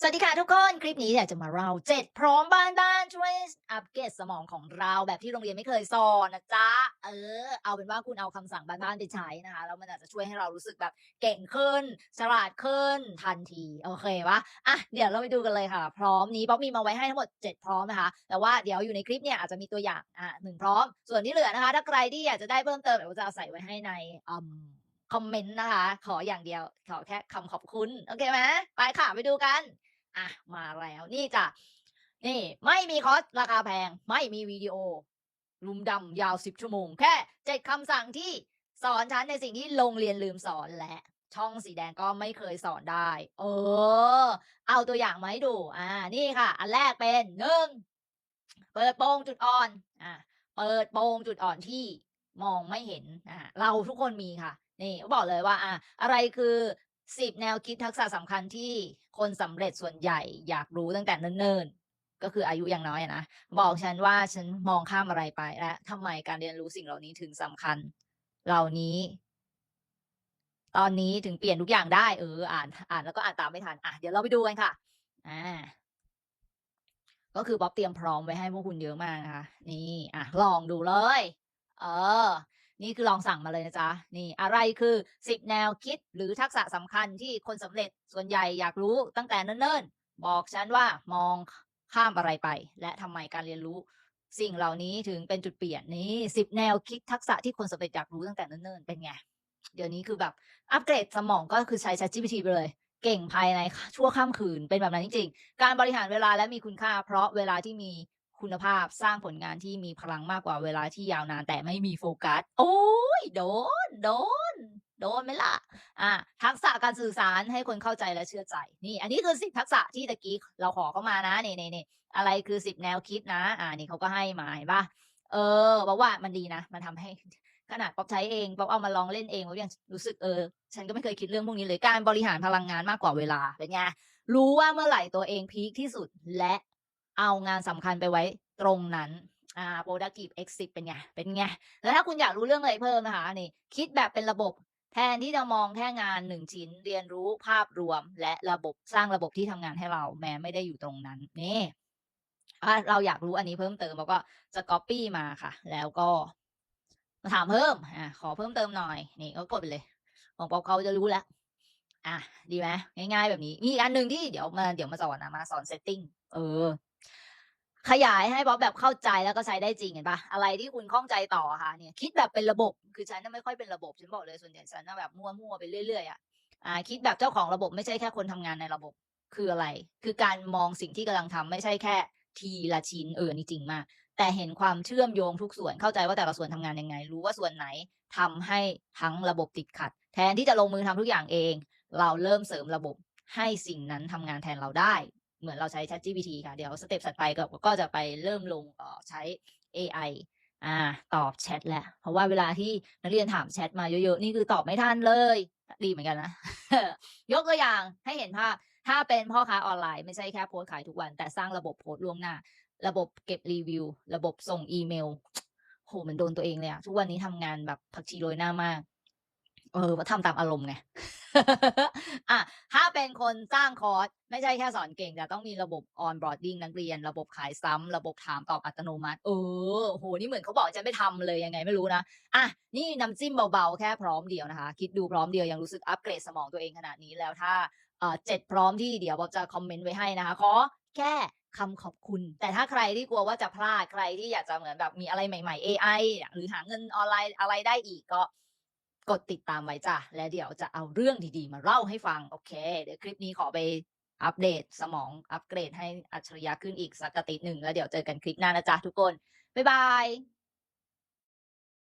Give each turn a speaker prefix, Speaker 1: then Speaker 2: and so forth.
Speaker 1: สวัสดีค่ะทุกคน คลิปนี้อยากจะมาเราเจ็ดพร้อมบ้านบ้านช่วยอัปเกรดสมองของเราแบบที่โรงเรียนไม่เคยสอนนะจ๊ะ เออ เอาเป็นว่าคุณเอาคำสั่งบ้านบ้านไปใช้นะคะแล้วมันอาจจะช่วยให้เรารู้สึกแบบเก่งขึ้น ฉลาดขึ้นทันที โอเคปะอะเดี๋ยวเราไปดูกันเลยค่ะ พร้อมนี้ป๊อกมีมาไว้ให้ทั้งหมด 7 พร้อมนะคะ แต่ว่าเดี๋ยวอยู่ในคลิปเนี่ยอาจจะมีตัวอย่างอะหนึ่งพร้อม ส่วนที่เหลือนะคะ ถ้าใครที่อยากจะได้เพิ่มเติมเดี๋ยวจะใส่ไว้ให้ในอืม คอมเมนต์นะคะ ขออย่างเดียว ขอแค่คำขอบคุณ โอเคไหมไปค่ะไปดูกัน อะ มาแล้วนี่จ้ะนี่ ไม่มีคอร์สราคาแพง ไม่มีวิดีโอรุมดำยาวสิบชั่วโมง แค่เจ็ดคำสั่งที่สอนฉันในสิ่งที่โรงเรียนลืมสอนและช่องสีแดงก็ไม่เคยสอนได้ เออ เอาตัวอย่างมาให้ดู อ่า นี่ค่ะ อันแรกเป็นหนึ่ง เปิดโปงจุดอ่อน อ่า เปิดโปงจุดอ่อนที่ มองไม่เห็นอ่าเราทุกคนมีค่ะ นี่บอกเลยว่าอะอะไรคือสิบแนวคิดทักษะสำคัญที่คนสำเร็จส่วนใหญ่อยากรู้ตั้งแต่เนิ่นๆ ก็คืออายุยังน้อยนะ บอกฉันว่าฉันมองข้ามอะไรไปและทำไมการเรียนรู้สิ่งเหล่านี้ถึงสำคัญ เหล่านี้ ตอนนี้ถึงเปลี่ยนทุกอย่างได้เอออ่านอ่านแล้วก็อ่านตามไม่ทันอะเดี๋ยวเราไปดูกันค่ะ อ่า ก็คือบ๊อบเตรียมพร้อมไว้ให้พวกคุณเยอะมากนะคะนี่ อะ ลองดูเลย เออ นี่คือลองสั่งมาเลยนะจ๊ะ นี่อะไรคือสิบแนวคิดหรือทักษะสำคัญที่คนสำเร็จส่วนใหญ่อยากรู้ตั้งแต่เนิ่นๆ บอกฉันว่ามองข้ามอะไรไป และทำไมการเรียนรู้ สิ่งเหล่านี้ถึงเป็นจุดเปลี่ยนนี่สิบแนวคิดทักษะที่คนสำเร็จอยากรู้ตั้งแต่เนิ่นๆ เป็นไง เดี๋ยวนี้คือแบบอัปเกรดสมองก็คือใช้ ChatGPT ไปเลยเก่งภายในชั่วข้ามคืนเป็นแบบนั้นจริงๆ การบริหารเวลาและมีคุณค่า เพราะเวลาที่มี คุณภาพสร้างผลงานที่มีพลังมากกว่าเวลาที่ยาวนานแต่ไม่มีโฟกัส โอ้ยโดน โดน โดนไหมล่ะ อะทักษะการสื่อสารให้คนเข้าใจและเชื่อใจ นี่ อันนี้คือสิบทักษะที่ตะกี้เราขอเข้ามานะนี่นี่นี่อะไรคือสิบแนวคิดนะ อ่านี่เขาก็ให้มาเห็นปะเออบอกว่ามันดีนะ มันทำให้ขนาดป๊อปใช้เองป๊อปเอามาลองเล่นเองป๊อปยังรู้สึกเออ ฉันก็ไม่เคยคิดเรื่องพวกนี้เลยการบริหารพลังงานมากกว่าเวลาเป็นไงรู้ว่าเมื่อไหร่ตัวเองพีคที่สุดและ เอางานสำคัญไปไว้ตรงนั้นอ่า productive exit เป็นไง เป็นไง แล้วถ้าคุณอยากรู้เรื่องอะไรเพิ่มนะคะนี่ คิดแบบเป็นระบบแทนที่จะมองแค่งานหนึ่งชิ้นเรียนรู้ภาพรวม และระบบสร้างระบบที่ทำงานให้เรา แม้ไม่ได้อยู่ตรงนั้นนี่ถ้าเราอยากรู้อันนี้เพิ่มเติมเราก็จะ copy มาค่ะ แล้วก็มาถามเพิ่มอ่าขอเพิ่มเติมหน่อย นี่ก็กดไปเลย ของป๊อปเขาจะรู้แล้วอะดีไหมง่าย ๆ แบบนี้ มีอันหนึ่งที่เดี๋ยวมาเดี๋ยวมาสอนนะมาสอน setting เออ ขยายให้ป๊อปแบบเข้าใจแล้วก็ใช้ได้จริงเห็นปะอะไรที่คุณข้องใจต่อค่ะเนี่ยคิดแบบเป็นระบบคือฉันน่ะไม่ค่อยเป็นระบบฉันบอกเลยส่วนใหญ่ฉันน่ะแบบมั่วๆไปเรื่อยๆอะอ่าคิดแบบเจ้าของระบบไม่ใช่แค่คนทำงานในระบบคืออะไร คือการมองสิ่งที่กำลังทำไม่ใช่แค่ทีละชิ้นเออนี่จริงมาก แต่เห็นความเชื่อมโยงทุกส่วนเข้าใจว่าแต่ละส่วนทำงานยังไง รู้ว่าส่วนไหนทำให้ทั้งระบบติดขัด แทนที่จะลงมือทำทุกอย่างเอง เราเริ่มเสริมระบบให้สิ่งนั้นทำงานแทนเราได้ เหมือนเราใช้ ChatGPT ค่ะ เดี๋ยวสเต็ปถัดไปก็ก็จะไปเริ่มลงก่อใช้ AI อ่าตอบแชทแหละ เพราะว่าเวลาที่นักเรียนถามแชทมาเยอะๆ นี่คือตอบไม่ทันเลย ดีเหมือนกันนะ ยกตัวอย่างให้เห็นภาพ ถ้าเป็นพ่อค้าออนไลน์ไม่ใช่แค่โพสขายทุกวัน แต่สร้างระบบโพสล่วงหน้า ระบบเก็บรีวิว ระบบส่งอีเมล โหเหมันโดนตัวเองเลยอะทุกวันนี้ทำงานแบบผักชีโรยหน้ามาก เออว่าทำตามอารมณ์ไง อะ ถ้าเป็นคนสร้างคอร์ส ไม่ใช่แค่สอนเก่ง แต่ต้องมีระบบออนบอร์ดดิ้งนักเรียน ระบบขายซ้ำระบบถามตอบอัตโนมัติ เออโห นี่เหมือนเขาบอกจะไม่ทำเลยยังไงไม่รู้นะ อะ นี่น้ำจิ้มเบาๆ แค่พร้อมเดียวนะคะ คิดดูพร้อมเดียวยังรู้สึกอัปเกรดสมองตัวเองขนาดนี้แล้วถ้าเจ็ดพร้อมที่เดี๋ยวบอกจะคอมเมนต์ไว้ให้นะคะ ขอแค่คำขอบคุณ แต่ถ้าใครที่กลัวว่าจะพลาดใครที่อยากจะเหมือนแบบมีอะไรใหม่ ๆ AI หรือหาเงินออนไลน์อะไรได้อีกก็ กดติดตามไว้จ้ะ และเดี๋ยวจะเอาเรื่องดีๆ มาเล่าให้ฟัง โอเค เดี๋ยวคลิปนี้ขอไปอัปเดตสมองอัปเกรดให้อัจฉริยะขึ้นอีกสักกะติดหนึ่งแล้วเดี๋ยวเจอกันคลิปหน้านะจ๊ะทุกคน บ๊ายบาย